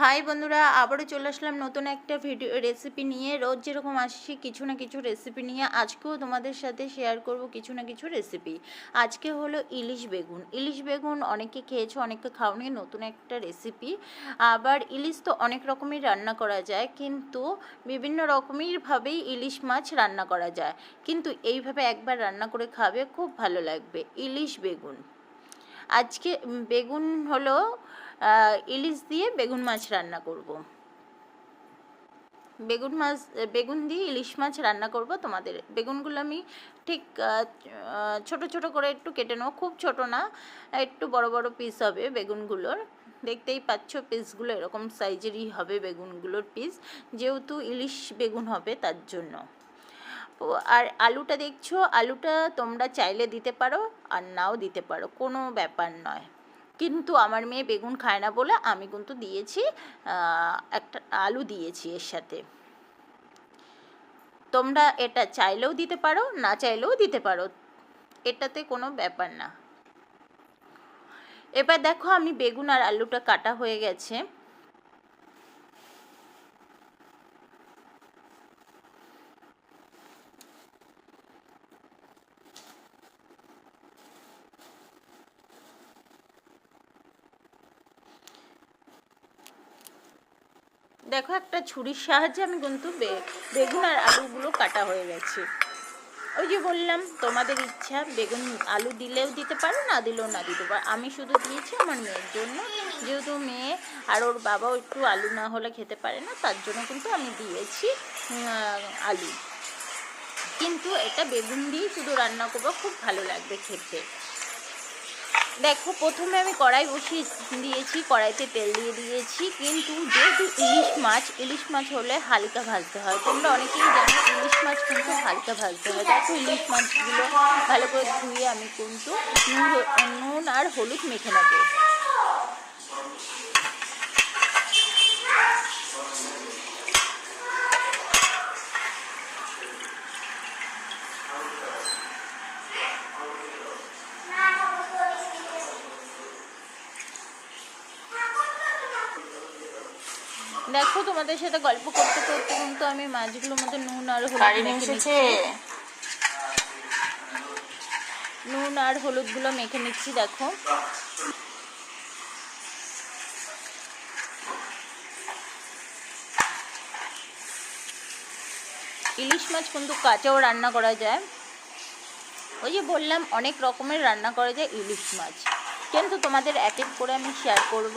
High বন্ধুরা, আবারও চলে আসলাম নতুন একটা ভিডিও রেসিপি নিয়ে। রোজ যেরকম আসছি, কিছু না কিছু রেসিপি নিয়ে আজকেও তোমাদের সাথে শেয়ার করব কিছু না কিছু রেসিপি আজকে হলো ইলিশ বেগুন। ইলিশ বেগুন অনেকে খেয়েছো, অনেকে খাওনি, নতুন একটা রেসিপি আবার ইলিশ তো অনেক রকমই রান্না করা যায়, কিন্তু বিভিন্ন রকমেরভাবেই ইলিশ মাছ রান্না করা যায়। কিন্তু এইভাবে একবার রান্না করে খাবে, খুব ভালো লাগবে। ইলিশ বেগুন। আজকে বেগুন হলো ইলিশ দিয়ে বেগুন মাছ রান্না করব। বেগুন মাছ, বেগুন দিয়ে ইলিশ মাছ রান্না করব তোমাদের। বেগুনগুলো আমি ঠিক ছোট ছোট করে একটু কেটে নেব। খুব ছোট না, একটু বড় বড় পিস হবে বেগুনগুলোর। দেখতেই পাচ্ছ পিসগুলো এরকম সাইজেরই হবে বেগুনগুলোর পিস যেহেতু ইলিশ বেগুন হবে তার জন্য। আর আলুটা দেখছ, আলুটা তোমরা চাইলে দিতে পারো আর নাও দিতে পারো, কোনো ব্যাপার নয়। কিন্তু আমার মেয়ে বেগুন খায় না বলে আমি কিন্তু দিয়েছি একটা আলু দিয়েছি এর সাথে। তোমরা এটা চাইলেও দিতে পারো, না চাইলেও দিতে পারো। এটাতে কোনো ব্যাপার না। এবার দেখো আমি বেগুন আর আলুটা কাটা হয়ে গেছে। দেখো, একটা ছুরির সাহায্যে আমি কিন্তু বেগুন আর আলুগুলো কাটা হয়ে গেছে। ওই যে বললাম, তোমাদের ইচ্ছা, বেগুন আলু দিলেও দিতে পারো, না দিলেও না দিতে পারো। আমি শুধু দিয়েছি আমার মেয়ের জন্য। যেহেতু মেয়ে, আর ওর বাবাও একটু আলু না হলে খেতে পারে না, তার জন্য কিন্তু আমি দিয়েছি আলু। কিন্তু এটা বেগুন দিয়ে শুধু রান্না করব, খুব ভালো লাগবে খেতে। দেখো, প্রথমে আমি কড়াই বসিয়ে দিয়েছি, কড়াইতে তেল দিয়ে দিয়েছি, কিন্তু যেহেতু ইলিশ মাছ ইলিশ মাছ হলে হালকা ভাজতে হয়। তোমরা অনেকেই জানো, ইলিশ মাছ কিন্তু হালকা ভাজতে হয়। দেখো, ইলিশ মাছগুলো ভালো করে ধুয়ে আমি কিন্তু নুন আর হলুদ মেখে নেব। দেখো তোমাদের সাথে গল্প করতে করতে কিন্তু আমি মাছগুলোর মধ্যে নুন আর হলুদ মেখে নিচ্ছি। নুন আর হলুদগুলো মেখে নিচ্ছি দেখো। ইলিশ মাছ কিন্তু কাঁচাও রান্না করা যায়। ওই যে বললাম অনেক রকমের রান্না করা যায় ইলিশ মাছ। কিন্তু তোমাদের এক এক করে আমি শেয়ার করব।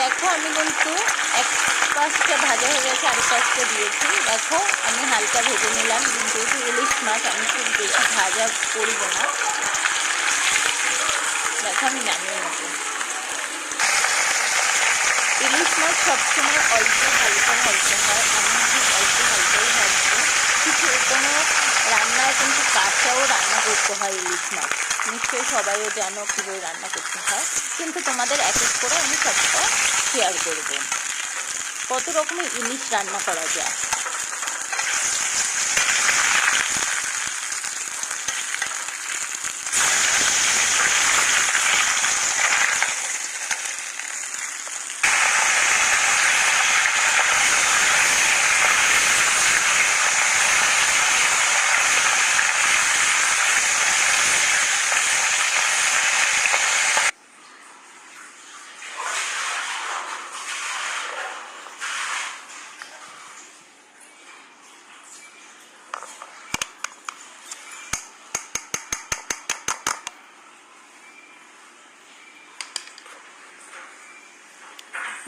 দেখো আমি কিন্তু এক পাশটা ভাজা হয়ে গেছে পাশটা দিয়েছি দেখো, আমি হালকা ভেজে নিলাম, কিন্তু ইলিশ মাছ আমি খুব বেশি ভাজা করব না। দেখো, আমি নামিয়ে নেব। ইলিশ মাছ সবসময় অল্প হালকা ভাজতে হয়, আমি খুব অল্প হালকাই ভাজবো। কিছু কোনো রান্নায় কিন্তু কাঁচাও রান্না করতে হয় ইলিশ মাছ। নিশ্চয়ই সবাইও জানো কীভাবে রান্না করতে হয়। কিন্তু তোমাদের এক এক করে আমি সবটা শেয়ার করব। কত রকমের ইলিশ রান্না করা যায়।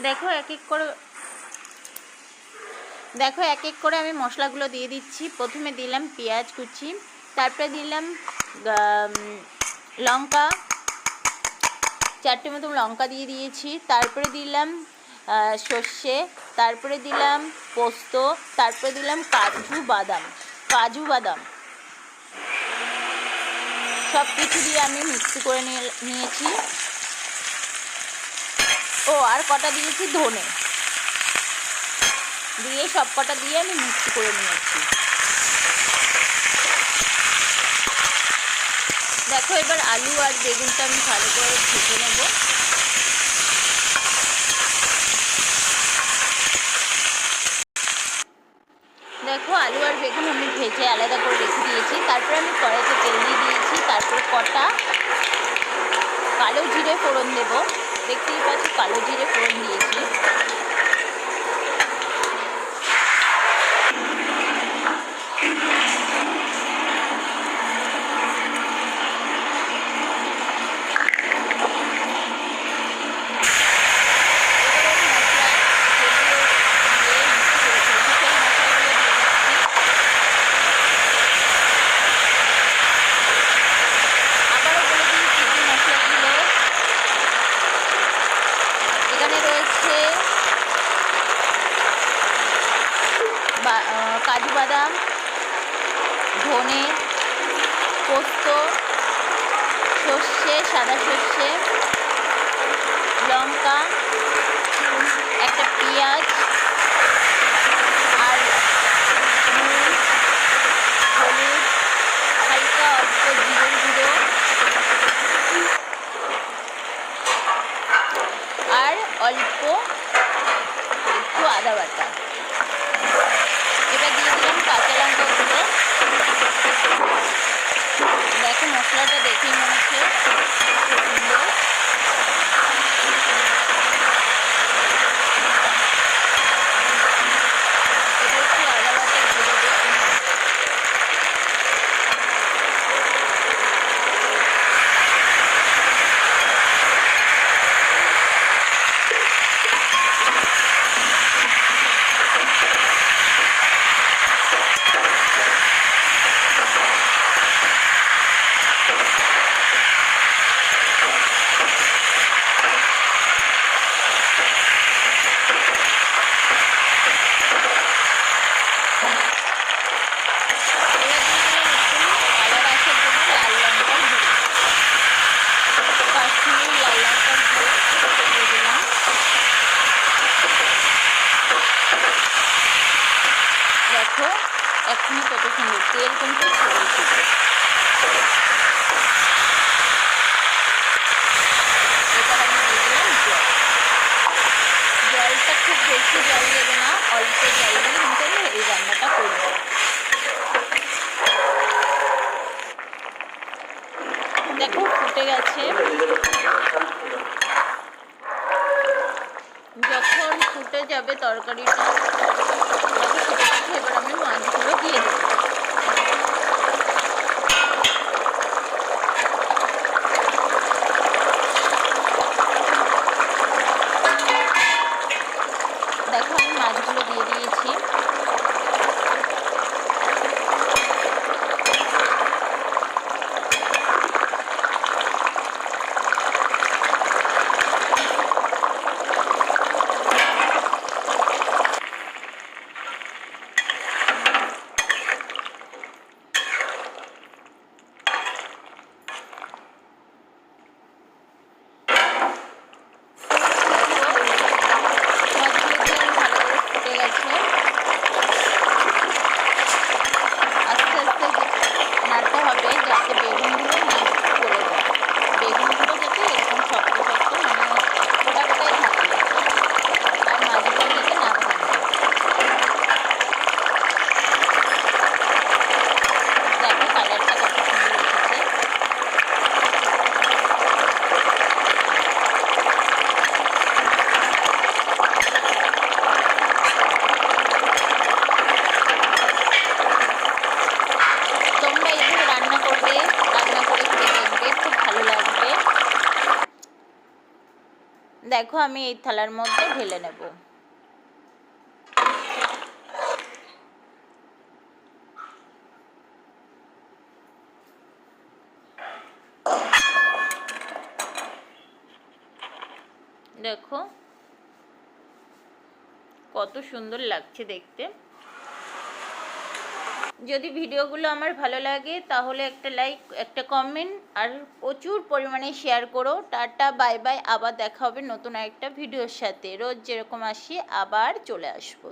দেখো এক এক করে, দেখো এক এক করে আমি মশলাগুলো দিয়ে দিচ্ছি। প্রথমে দিলাম পেঁয়াজ কুচি, তারপরে দিলাম লঙ্কা, চারটে মতো লঙ্কা দিয়ে দিয়েছি। তারপরে দিলাম সর্ষে, তারপরে দিলাম পোস্ত, তারপরে দিলাম কাজু বাদাম কাজু বাদাম। সব কিছু দিয়ে আমি মিক্সি করে নিয়ে- নিয়েছি। ও, আর কটা দিয়েছি? ধনে। দিয়ে সব কটা দিয়ে আমি মিক্সি করে নিয়েছি। দেখো, এবার আলু আর বেগুনটা আমি ভালো করে ভেজে নেব। দেখো, আলু আর বেগুন আমি ভেজে আলাদা করে রেখে দিয়েছি। তারপরে আমি কড়াইতে তেল দিয়ে দিয়েছি। তারপরে কটা কালো জিরে ফোড়ন দেব। দেখতেই পাচ্ছি কালো জিরে ফোড়ন দিয়েছি আবারও বলে দিই কী কী মশলাগুলো এখানে রয়েছে বা- আহ, কাজু বাদাম ধনে পোস্ত, সর্ষে, সাদা সর্ষে, লঙ্কা, একটা পেঁয়াজ আর হলুদ হালকা অল্প জিরের গুঁড়ো আর অল্প একটু আদা বাটা। এবার দিয়ে দিলাম কাঁচা লঙ্কা গুঁড়ো দেখো মশলাটা দেখেই মনে হচ্ছে খুব সুন্দর এবার একটু আদা বাটা দিয়ে দেবো এবার দিয়ে দিলাম একটু কালার আসার জন্য লাল লঙ্কার গুঁড়ো কাশ্মীরি লাল লঙ্কার গুঁড়ো দিয়ে দিলাম দেখো এখনই কত তেল কিন্তু জলটা খুব বেশি জল দেবে না অল্প জল দিয়ে কিন্তু আমি এই রান্নাটা করব দেখো ফুটে গেছে যখন ফুটে যাবে তরকারিটা এবার আমি মাছগুলো দিয়ে দেবো। দেখো আমি মাছগুলো দিয়ে দিয়েছি। দেখো আমি এই থালার মধ্যে ঢেলে নেব। দেখো কত সুন্দর লাগছে দেখতে। যদি ভিডিওগুলো আমার ভালো লাগে, তাহলে একটা লাইক একটা কমেন্ট আর প্রচুর পরিমাণে শেয়ার করো। টাটা বাই বাই আবার দেখা হবে নতুন একটা ভিডিওর সাথে। রোজ যেরকম আসি, আবার চলে আসব।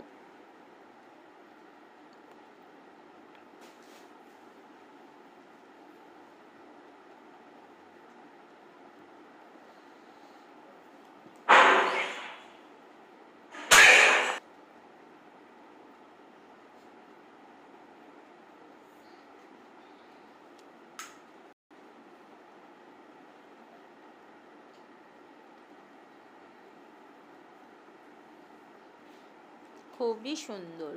খুবই সুন্দর।